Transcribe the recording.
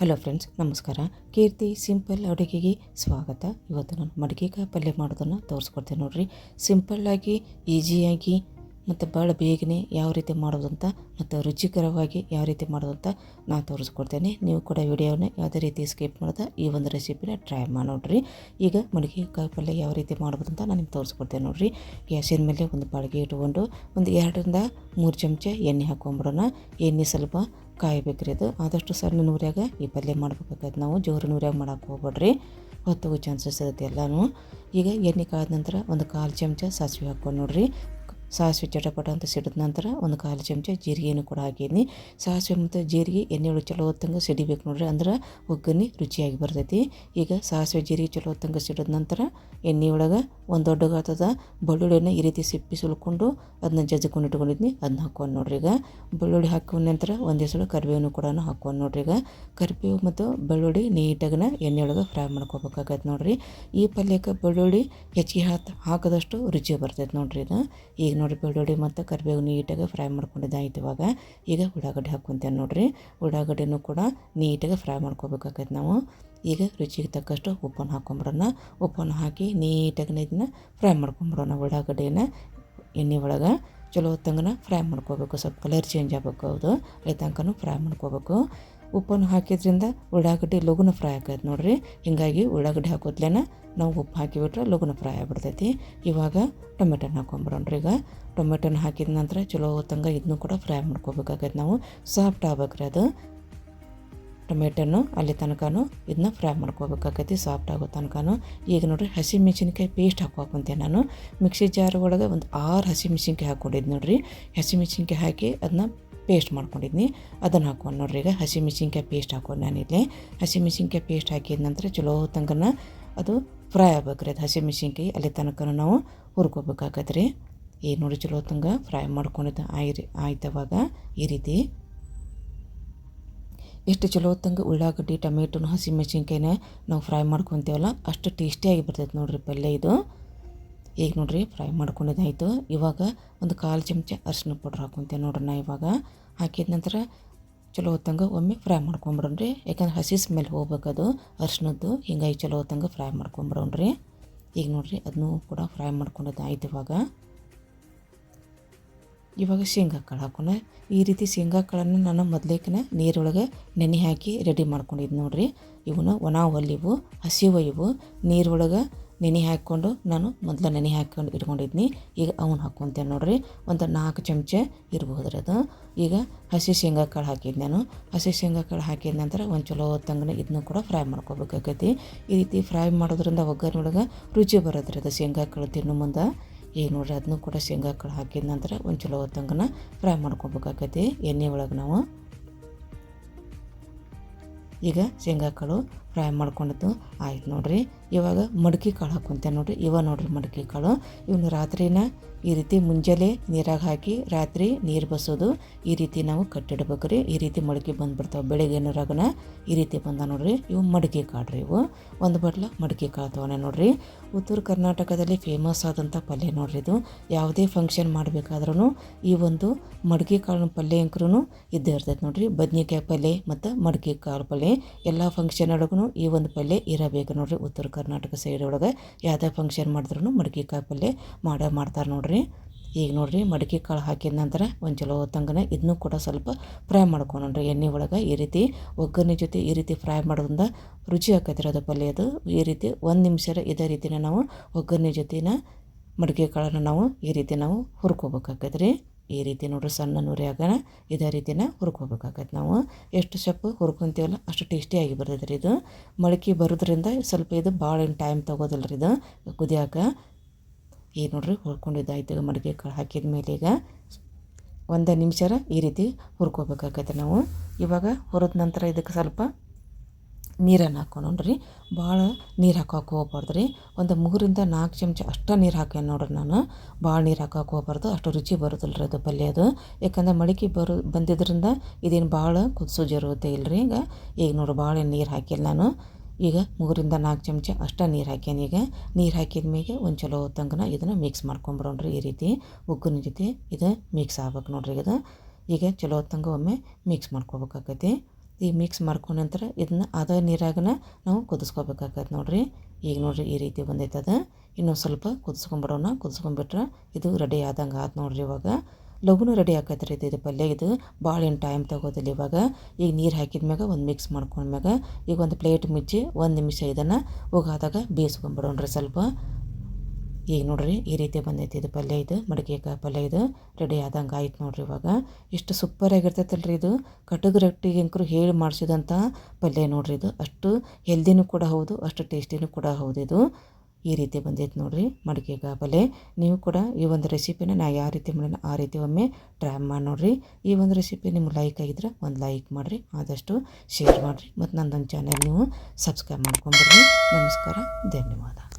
Hello friends, ನಮಸ್ಕಾರ. ಕೀರ್ತಿ simple ಅಡುಗೆಗೆ ಸ್ವಾಗತ. ಇವತ್ತು ನಾನು ಮಡಿಕೆಕಾಯಿ ಪಲ್ಯ ಮಾಡೋದನ್ನು ತೋರಿಸ್ಕೊಡ್ತೀನಿ ನೋಡಿರಿ. ಸಿಂಪಲ್ಲಾಗಿ, ಈಸಿಯಾಗಿ ಮತ್ತು ಭಾಳ ಬೇಗನೆ ಯಾವ ರೀತಿ ಮಾಡೋದಂತ ಮತ್ತು ರುಚಿಕರವಾಗಿ ಯಾವ ರೀತಿ ಮಾಡೋದಂತ ನಾನು ತೋರಿಸ್ಕೊಡ್ತೇನೆ. ನೀವು ಕೂಡ ವಿಡಿಯೋನ ಯಾವುದೇ ರೀತಿ ಸ್ಕಿಪ್ ಮಾಡ್ದೆ ಈ ಒಂದು ರೆಸಿಪಿನ ಟ್ರೈ ಮಾಡಿ ನೋಡಿರಿ ಈಗ ಮಡಿಕೆಕಾಯಿ ಪಲ್ಯ ಯಾವ ರೀತಿ ಮಾಡೋದಂತ ನಾನು ನಿಮ್ಗೆ ತೋರಿಸ್ಕೊಡ್ತೇನೆ ನೋಡಿರಿ. ಗ್ಯಾಸಿನ ಮೇಲೆ ಒಂದು ಬಾಳಿಗೆ ಇಟ್ಕೊಂಡು ಒಂದು ಎರಡರಿಂದ ಮೂರು ಚಮಚ ಎಣ್ಣೆ ಹಾಕ್ಕೊಂಬಿಡೋಣ. ಎಣ್ಣೆ ಸ್ವಲ್ಪ ಕಾಯಬೇಕ್ರಿ ಅದು. ಆದಷ್ಟು ಸಣ್ಣ ನೂರ್ಯಾಗ ಈ ಪಲ್ಯ ಮಾಡ್ಬೇಕಾಗತ್ತೆ ನಾವು. ಜೋರು ನೂರ್ಯಾಗ ಮಾಡಕ್ಕೆ ಹೋಗ್ಬೇಡ್ರಿ. ಹೊತ್ತೋಗೋ ಚಾನ್ಸಸ್ ಇರುತ್ತೆ ಎಲ್ಲನೂ. ಈಗ ಎಣ್ಣೆ ಕಾದ ನಂತರ ಒಂದು ಕಾಲು ಚಮಚ ಸಾಸಿವೆ ಹಾಕ್ಕೊಂಡು ನೋಡ್ರಿ. ಸಾಸಿವೆ ಚಟಪಟ ಅಂತ ಸಿಡಿದ ನಂತರ ಒಂದು ಕಾಲು ಚಮಚ ಜೀರಿಗೆಯನ್ನು ಕೂಡ ಹಾಕಿದ್ನಿ ಸಾಸಿವೆ ಮತ್ತು ಜೀರಿಗೆ ಎಣ್ಣೆ ಒಳಗೆ ಚಲೋ ಹೊತ್ತಂಗೆ ಸಿಡಿಬೇಕು ನೋಡ್ರಿ, ಅಂದ್ರೆ ಒಗ್ಗರಣೆ ರುಚಿಯಾಗಿ ಬರ್ತೈತಿ. ಈಗ ಸಾಸಿವೆ ಜೀರಿಗೆ ಚಲೋ ಹೊತ್ತಂಗೆ ಸಿಡಿದ ನಂತರ ಎಣ್ಣೆ ಒಳಗೆ ಒಂದು ದೊಡ್ಡ ಗಾತ್ರದ ಬೆಳ್ಳುಳ್ಳಿಯನ್ನು ಈ ರೀತಿ ಸಿಪ್ಪಿ ಸುಲ್ಕೊಂಡು ಅದನ್ನ ಜಜ್ಕೊಂಡು ಇಟ್ಕೊಂಡಿದ್ನಿ ಅದನ್ನ ಹಾಕೊಂಡು ನೋಡ್ರಿ ಈಗ. ಬೆಳ್ಳುಳ್ಳಿ ಹಾಕುವ ನಂತರ ಒಂದೇ ಸಲ ಕರಿಬೇವನ್ನು ಕೂಡ ಹಾಕೊಂಡು ನೋಡ್ರಿ ಈಗ. ಕರಿಬೇವು ಮತ್ತು ಬೆಳ್ಳುಳ್ಳಿ ನೀಟಾಗಿನ ಎಣ್ಣೆ ಒಳಗೆ ಫ್ರೈ ಮಾಡ್ಕೋಬೇಕಾಗತ್ತೆ ನೋಡ್ರಿ. ಈ ಪಲ್ಯಕ್ಕೆ ಬೆಳ್ಳುಳ್ಳಿ ಹೆಚ್ಚಿಗೆ ಹಾಕಿ ಹಾಕಿದಷ್ಟು ರುಚಿ ಬರ್ತೈತೆ ನೋಡ್ರಿ ಇದು ಈಗ ನೋಡಿ ಬೆಳ್ಳುಳ್ಳಿ ಮತ್ತು ಕರಿಬೇವು ನೀಟಾಗಿ ಫ್ರೈ ಮಾಡ್ಕೊಂಡಿದ್ದಾಯ್ತು ಇವಾಗ. ಈಗ ಉಳ್ಳಾಗಡ್ಡೆ ಹಾಕ್ಕೊಂತೇನೆ ನೋಡಿರಿ. ಉಳ್ಳಾಗಡ್ಡೆನೂ ಕೂಡ ನೀಟಾಗಿ ಫ್ರೈ ಮಾಡ್ಕೋಬೇಕಾಗೈತೆ ನಾವು. ಈಗ ರುಚಿಗೆ ತಕ್ಕಷ್ಟು ಉಪ್ಪನ್ನು ಹಾಕ್ಕೊಂಬಿಡೋಣ ಉಪ್ಪನ್ನು ಹಾಕಿ ನೀಟಾಗಿ ಇದನ್ನ ಫ್ರೈ ಮಾಡ್ಕೊಂಬಿಡೋಣ ಉಳ್ಳಾಗಡ್ಡೆನ ಎಣ್ಣೆ ಒಳಗೆ. ಚಲೋ ಹೊತ್ತಂಗನ ಫ್ರೈ ಮಾಡ್ಕೋಬೇಕು. ಸ್ವಲ್ಪ ಕಲರ್ ಚೇಂಜ್ ಆಗಬೇಕು ಅದು. ಅಲ್ಲಿ ತನಕನೂ ಫ್ರೈ ಮಾಡ್ಕೋಬೇಕು. ಉಪ್ಪನ್ನು ಹಾಕಿದ್ರಿಂದ ಉಳ್ಳಾಗಡ್ಡಿ ಲಘುನ ಫ್ರೈ ಆಗೈತೆ ನೋಡಿರಿ. ಹೀಗಾಗಿ ಉಳ್ಳಾಗಡ್ಡಿ ಹಾಕೋದ್ಲೇನ ನಾವು ಉಪ್ಪು ಹಾಕಿಬಿಟ್ರೆ ಲಘುನ ಫ್ರೈ ಆಗಿಬಿಡ್ತೈತಿ. ಇವಾಗ ಟೊಮೆಟೊನ ಹಾಕೊಂಬರೋಣ್ರಿ ಈಗ. ಟೊಮೆಟೊನ ಹಾಕಿದ ನಂತರ ಚಲೋ ಹೊತ್ತಂಗೆ ಇದನ್ನು ಕೂಡ ಫ್ರೈ ಮಾಡ್ಕೋಬೇಕಾಗೈತೆ ನಾವು. ಸಾಫ್ಟ್ ಆಗ್ಬೇಕ್ರಿ ಅದು. ಟೊಮೆಟೊನು ಅಲ್ಲಿ ತನಕನೂ ಇದನ್ನ ಫ್ರೈ ಮಾಡ್ಕೋಬೇಕಾಗೈತಿ ಸಾಫ್ಟ್ ಆಗೋ ತನಕನೂ. ಈಗ ನೋಡಿರಿ ಹಸಿ ಮೆಣಸಿನ್ಕಾಯಿ ಪೇಸ್ಟ್ ಹಾಕೋಕಂತೆ ನಾನು. ಮಿಕ್ಸಿ ಜಾರ್ ಒಳಗೆ ಒಂದು ಆರು ಹಸಿ ಮೆಣಸಿನ್ಕಾಯಿ ಹಾಕ್ಕೊಂಡಿದ್ದು ನೋಡಿರಿ. ಹಸಿ ಮೆಣಸಿನ್ಕಾಯಿ ಹಾಕಿ ಅದನ್ನ ಪೇಸ್ಟ್ ಮಾಡ್ಕೊಂಡಿದ್ನಿ. ಅದನ್ನು ಹಾಕೊಂಡು ನೋಡ್ರಿ ಈಗ ಹಸಿ ಮೆಣಸಿನ್ಕಾಯಿ ಪೇಸ್ಟ್ ಹಾಕೊಂಡು ನಾನಿಲ್ಲಿ ಹಸಿ ಮೆಣಸಿನ್ಕಾಯಿ ಪೇಸ್ಟ್ ಹಾಕಿದ ನಂತರ ಚಲೋ ತನಕನ ಅದು ಫ್ರೈ ಆಗ್ಬೇಕ್ರಿ. ಅದು ಹಸಿ ಮೆಣಸಿನ್ಕಾಯಿ ಅಲ್ಲಿ ತನಕ ನಾವು ಹುರ್ಕೋಬೇಕಾಗತ್ತೆ ರೀ ಈಗ ನೋಡಿ ಚಲೋ ತಂಗ ಫ್ರೈ ಮಾಡ್ಕೊಂಡಿದ್ದು. ಆಯ್ರಿ ಆಯ್ತವಾಗ ಈ ರೀತಿ. ಎಷ್ಟು ಚಲೋ ಹೊತ್ತಂಗೆ ಉಳ್ಳಾಗಡ್ಡಿ, ಟೊಮೆಟೊನ ಹಸಿ ಮೆಣಸಿನ್ಕಾಯಿನ ನಾವು ಫ್ರೈ ಮಾಡ್ಕೊತೀವಲ್ಲ, ಅಷ್ಟು ಟೇಸ್ಟಿಯಾಗಿ ಬರ್ತೈತೆ ನೋಡಿರಿ ಪಲ್ಯ ಇದು. ಈಗ ನೋಡಿರಿ ಫ್ರೈ ಮಾಡ್ಕೊಂಡಿದ್ದಾಯಿತು ಇವಾಗ ಒಂದು ಕಾಲು ಚಮಚ ಅರಿಶಿನ ಪೌಡ್ರ್ ಹಾಕೊತೀವಿ ನೋಡ್ರಿ ನಾ ಇವಾಗ. ಹಾಕಿದ ನಂತರ ಚಲೋ ಹೊತ್ತಂಗೆ ಒಮ್ಮೆ ಫ್ರೈ ಮಾಡ್ಕೊಂಬಿಡೋಣ್ರಿ ಯಾಕಂದ್ರೆ ಹಸಿ ಸ್ಮೆಲ್ ಹೋಗ್ಬೇಕದು ಅರ್ಶಿನದ್ದು ಹಿಂಗಾಗಿ ಚಲೋ ಹೊತ್ತಂಗೆ ಫ್ರೈ ಮಾಡ್ಕೊಂಬಿಡೋಣ್ರಿ ಈಗ ನೋಡಿರಿ, ಅದನ್ನೂ ಕೂಡ ಫ್ರೈ ಮಾಡ್ಕೊಂಡಿದ್ದಾಯ್ತು ಇವಾಗ. ಇವಾಗ ಶೇಂಗಾ ಕಾಳು ಹಾಕೋಣ. ಈ ರೀತಿ ಶೇಂಗಾ ಕಾಳನ್ನು ನಾನು ಮೊದಲೇಕನ ನೀರೊಳಗೆ ನೆನೆ ಹಾಕಿ ರೆಡಿ ಮಾಡ್ಕೊಂಡಿದ್ದು ನೋಡಿರಿ. ಇವನು ಒಣ ಒಲಿವು ಹಸಿವು ಇವು, ನೀರೊಳಗೆ ನೆನೆ ಹಾಕ್ಕೊಂಡು ನಾನು ಮೊದಲು ನೆನೆ ಹಾಕ್ಕೊಂಡು ಇಟ್ಕೊಂಡಿದ್ನಿ. ಈಗ ಅವನು ಹಾಕ್ಕೊತೇನೆ ನೋಡಿರಿ. ಒಂದು ನಾಲ್ಕು ಚಮಚ ಇರಬಹುದು ಅದು. ಈಗ ಹಸಿ ಶೇಂಗಾ ಕಾಳು ಹಾಕಿದ್ದು ನಾನು. ಹಸಿ ಶೇಂಗಾ ಕಾಳು ಹಾಕಿದ ನಂತರ ಒಂದು ಚಲೋ ತಂಗನ ಇದನ್ನು ಕೂಡ ಫ್ರೈ ಮಾಡ್ಕೋಬೇಕಾಗೈತಿ. ಈ ರೀತಿ ಫ್ರೈ ಮಾಡೋದ್ರಿಂದ ಒಗ್ಗರಣೆ ರುಚಿ ಬರೋದ್ರಿ ಅದು ಶೇಂಗಾ ಕಾಳು ತಿನ್ನೋ ಮುಂದೆ. ಈಗ ನೋಡಿರಿ ಅದನ್ನು ಕೂಡ ಶೇಂಗಾ ಕಾಳು ಹಾಕಿದ ನಂತರ ಒಂದು ಚಲೋ ಹೊತ್ತಂಗನ ಫ್ರೈ ಮಾಡ್ಕೊಬೇಕಾಗತ್ತೆ. ಎಣ್ಣೆ ಒಳಗೆ ನಾವು. ಈಗ ಶೇಂಗಾ ಕಾಳು ಫ್ರೈ ಮಾಡ್ಕೊಂಡಿದ್ದು ಆಯ್ತು ನೋಡಿರಿ. ಇವಾಗ ಮಡಕೆ ಕಾಳು ಹಾಕೊಂತ ನೋಡಿರಿ. ಇವ ನೋಡ್ರಿ ಮಡಕೆ ಕಾಳು. ಇವನು ರಾತ್ರಿನ ಈ ರೀತಿ ಮುಂಜಾನೆ ನೀರಾಗ ಹಾಕಿ ರಾತ್ರಿ ನೀರು ಬಸೋದು. ಈ ರೀತಿ ನಾವು ಕಟ್ಟಿಡ್ಬೇಕು ರೀ. ಈ ರೀತಿ ಮಡಕೆ ಬಂದುಬಿಡ್ತಾವೆ ಬೆಳಗ್ಗೆ ನೀರಾಗನ ಈ ರೀತಿ ಬಂದ ನೋಡ್ರಿ. ಇವು ಮಡಕೆ ಕಾಳು ರೀ ಇವು. ಒಂದು ಬಟ್ಲ ಮಡಕೆ ಕಾಳು ತೊಗೊಂಡೆ ನೋಡ್ರಿ. ಉತ್ತರ ಕರ್ನಾಟಕದಲ್ಲಿ ಫೇಮಸ್ ಆದಂಥ ಪಲ್ಯ ನೋಡ್ರಿ ಇದು. ಯಾವುದೇ ಫಂಕ್ಷನ್ ಮಾಡಬೇಕಾದ್ರೂ ಈ ಒಂದು ಮಡಕೆ ಕಾಳಿನ ಪಲ್ಯ ಅಂಕರೂ ಇದ್ದೇ ಇರ್ತೈತೆ ನೋಡ್ರಿ. ಬದ್ನಿಕಾಯಿ ಪಲ್ಯ ಮತ್ತು ಮಡಕೆ ಕಾಳು ಪಲ್ಯ. ಎಲ್ಲ ಫಂಕ್ಷನ್ ಒಳಗೂ ಈ ಒಂದು ಪಲ್ಯ ಇರಬೇಕು ನೋಡ್ರಿ ಉತ್ತರ ಕರ್ನಾಟಕ ಸೈಡ್ ಒಳಗೆ ಯಾವುದೇ ಫಂಕ್ಷನ್ ಮಾಡಿದ್ರೂ ಮಡಿಕೆ ಕಾಯಿ ಪಲ್ಯ ಮಾಡೇ, ಮಾಡ್ತಾರೆ ನೋಡ್ರಿ. ಈಗ ನೋಡ್ರಿ ಮಡಿಕೆ ಕಾಳು ಹಾಕಿದ ನಂತರ ಒಂದು ಚಲೋ ಹೊತ್ತಂಗನ ಇದನ್ನು ಕೂಡ ಸ್ವಲ್ಪ ಫ್ರೈ ಮಾಡ್ಕೊಂಡ್ರಿ ಎಣ್ಣೆ ಒಳಗೆ ಈ ರೀತಿ ಒಗ್ಗರಣೆ ಜೊತೆ ಈ ರೀತಿ ಫ್ರೈ ಮಾಡೋದ್ರಿಂದ ರುಚಿ ಆಕೈತಿ ಅದು ಪಲ್ಯ ಅದು. ಈ ರೀತಿ ಒಂದು ನಿಮಿಷ ಇದೇ ರೀತಿನ ನಾವು ಒಗ್ಗರಣೆ ಜೊತೆನ ಮಡಿಕೆ ಕಾಳನ್ನು ನಾವು ಈ ರೀತಿ ನಾವು ಹುರ್ಕೋಬೇಕಾಗತ್ತೆ ರೀ ಈ ರೀತಿ ನೋಡ್ರಿ ಸಣ್ಣ ನುರಿಯಾಗ ಇದೇ ರೀತಿನ ಹುರ್ಕೋಬೇಕಾಗತ್ತೆ ನಾವು. ಎಷ್ಟು ಸೊಪ್ಪು ಹುರ್ಕೊಂತೀವಲ್ಲ ಅಷ್ಟು ಟೇಸ್ಟಿಯಾಗಿ ಬರ್ತೈತೆ ರೀ ಇದು. ಮೊಳಕೆ ಬರೋದ್ರಿಂದ ಸ್ವಲ್ಪ ಇದು ಭಾಳ ಏನು ಟೈಮ್ ತೊಗೋದಿಲ್ಲ ರೀ ಇದು. ಕುದಿಯಾಕ ಈ ನೋಡ್ರಿ ಹುರ್ಕೊಂಡಿದ್ದಾಯ್ತು ಈಗ ಮಡಿಕೆ ಕಾಳು ಹಾಕಿದ ಮೇಲೆ ಈಗ ಒಂದು ನಿಮಿಷ ಈ ರೀತಿ ಹುರ್ಕೋಬೇಕಾಗತ್ತೆ ನಾವು. ಇವಾಗ ಹುರಿದ ನಂತರ ಇದಕ್ಕೆ ಸ್ವಲ್ಪ ನೀರನ್ನು ಹಾಕ್ಕೊಂಡ್ರಿ ಭಾಳ ನೀರು ಹಾಕೋಕೆ ಹೋಗ್ಬಾರ್ದು ರೀ ಒಂದು ಮೂರಿಂದ ನಾಲ್ಕು ಚಮಚ ಅಷ್ಟು ನೀರು ಹಾಕ್ಯಾನ ನೋಡ್ರಿ ನಾನು. ಭಾಳ ನೀರು ಹಾಕೋಕೆ ಹೋಗ್ಬಾರ್ದು. ಅಷ್ಟು ರುಚಿ ಬರೋದಿಲ್ಲ ರೀ ಅದು ಪಲ್ಯ ಅದು. ಯಾಕಂದ್ರೆ ಮಡಿಕೆ ಬರೋ ಬಂದಿದ್ದರಿಂದ ಇದೇನು ಭಾಳ ಕುದಿಸೋ ಇಲ್ಲ ರೀ ಈಗ ಈಗ ನೋಡ್ರಿ ಭಾಳ ನೀರು ಹಾಕಿಲ್ಲ ನಾನು. ಈಗ ಮೂರಿಂದ ನಾಲ್ಕು ಚಮಚ ಅಷ್ಟು ನೀರು ಹಾಕ್ಯಾನ ಈಗ. ನೀರು ಹಾಕಿದ ಮೇಲೆ ಒಂದು ಚಲೋ ಹೊತ್ತಂಗನ ಇದನ್ನು ಮಿಕ್ಸ್ ಮಾಡ್ಕೊಂಬಿಡೋಣ್ರಿ ಈ ರೀತಿ. ಉಗ್ಗಿನ ಜೊತೆ ಇದು ಮಿಕ್ಸ್ ಆಗ್ಬೇಕು ನೋಡ್ರಿ ಇದು ಈಗ ಚಲೋ ಹೊತ್ತಂಗೆ ಒಮ್ಮೆ ಮಿಕ್ಸ್ ಮಾಡ್ಕೋಬೇಕಾಕೈತಿ ಈಗ ಮಿಕ್ಸ್ ಮಾಡ್ಕೊಂಡ ನಂತರ ಇದನ್ನ ಅದ ನೀರಾಗನ ನಾವು ಕುದಿಸ್ಕೋಬೇಕಾಗತ್ತೆ ನೋಡಿರಿ. ಈಗ ನೋಡಿರಿ ಈ ರೀತಿ ಬಂದೈತದ. ಇನ್ನೊಂದು ಸ್ವಲ್ಪ ಕುದಿಸ್ಕೊಂಬಿಡೋಣ. ಕುದಿಸ್ಕೊಂಬಿಟ್ರೆ ಇದು ರೆಡಿ ಆದಂಗೆ ಆತು ನೋಡಿರಿ ಇವಾಗ. ಲಘುನೂ ರೆಡಿ ಆಕೈತೆ ರೀ ಇದು ಪಲ್ಯ ಇದು. ಭಾಳ ಏನು ಟೈಮ್ ತಗೋದಿಲ್ಲ ಇವಾಗ. ಈಗ ನೀರು ಹಾಕಿದ ಮ್ಯಾಗ ಒಂದು ಮಿಕ್ಸ್ ಮಾಡ್ಕೊಂಡ್ಮ್ಯಾಗ ಈಗ ಒಂದು ಪ್ಲೇಟ್ ಮುಚ್ಚಿ ಒಂದು ನಿಮಿಷ ಇದನ್ನು ಒಗಾದಾಗ ಬೇಯಿಸ್ಕೊಂಬಿಡೋಣ್ರಿ ಸ್ವಲ್ಪ. ಈಗ ನೋಡ್ರಿ ಈ ರೀತಿ ಬಂದೈತಿ ಇದು ಪಲ್ಯ ಇದು ಮಡಿಕೆಕಾಯಿ ಪಲ್ಯ ಇದು, ರೆಡಿ ಆದಂಗೆ ಆಯ್ತು ನೋಡ್ರಿ ಇವಾಗ. ಎಷ್ಟು ಸೂಪರ್ ಆಗಿರ್ತೈತಲ್ರಿ ಇದು. ಕಟುಗ್ ರೊಟ್ಟಿಗೆ ಅಂಕರು ಹೇಳಿ ಮಾಡಿಸಿದಂಥ ಪಲ್ಯ ನೋಡ್ರಿ ಇದು. ಅಷ್ಟು ಹೆಲ್ದಿನೂ ಕೂಡ ಹೌದು, ಅಷ್ಟು ಟೇಸ್ಟಿನೂ ಕೂಡ ಹೌದು ಇದು. ಈ ರೀತಿ ಬಂದೈತೆ ನೋಡ್ರಿ ಮಡಿಕೆಕಾಯಿ ಪಲ್ಯ. ನೀವು ಕೂಡ ಈ ಒಂದು ರೆಸಿಪಿನ ನಾ ಯಾವ ರೀತಿ ಮಾಡಿನ ಆ ರೀತಿ ಒಮ್ಮೆ ಟ್ರೈ ಮಾಡಿ ನೋಡ್ರಿ. ಈ ಒಂದು ರೆಸಿಪಿ ನಿಮ್ಗೆ ಲೈಕ್ ಆಗಿದ್ರೆ ಒಂದು ಲೈಕ್ ಮಾಡಿರಿ, ಆದಷ್ಟು ಶೇರ್ ಮಾಡಿರಿ. ಮತ್ತು ನನ್ನೊಂದು ಚಾನೆಲ್ ನೀವು ಸಬ್ಸ್ಕ್ರೈಬ್ ಮಾಡ್ಕೊಂಡ್ಬರ್ರಿ ನಮಸ್ಕಾರ, ಧನ್ಯವಾದ.